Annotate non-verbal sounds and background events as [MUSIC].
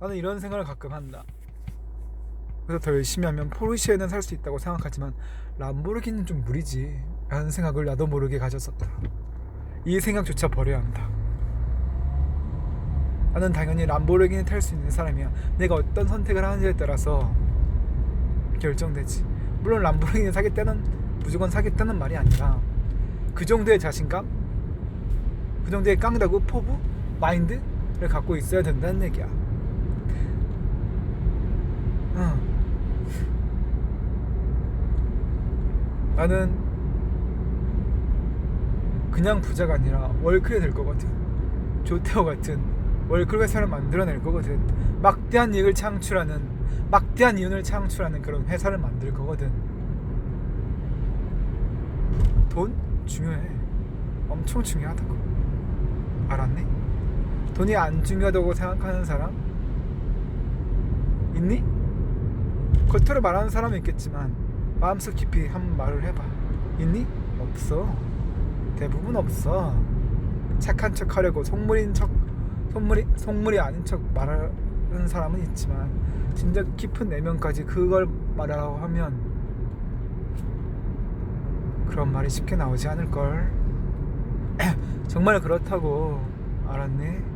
나는 이런 생각을 가끔 한다. 그래서 더 열심히 하면 포르쉐는 살 수 있다고 생각하지만 람보르기니는 좀 무리지 라는 생각을 나도 모르게 가졌었다. 이 생각조차 버려야 한다. 나는 당연히 람보르기니 탈 수 있는 사람이야. 내가 어떤 선택을 하는지에 따라서 결정되지. 물론 람보르기니 사겠다는 무조건 사겠다는 말이 아니라 그 정도의 자신감, 그 정도의 깡다구 포부, 마인드를 갖고 있어야 된다는 얘기야. 나는 그냥 부자가 아니라 월클이 될 거거든. 조태호 같은 월클 회사를 만들어낼 거거든. 막대한 이익을 창출하는 막대한 이윤을 창출하는 그런 회사를 만들 거거든. 돈 중요해. 엄청 중요하다고. 알았니? 돈이 안 중요하다고 생각하는 사람 있니? 겉으로 말하는 사람은 있겠지만 마음속 깊이 한번 말을 해봐. 있니? 없어. 대부분 없어. 착한 척 하려고 속물인 척, 속물이, 속물이 아닌 척 말하는 사람은 있지만 진짜 깊은 내면까지 그걸 말하라고 하면 그런 말이 쉽게 나오지 않을걸. [CLEARS THROAT] 정말 그렇다고 알았니?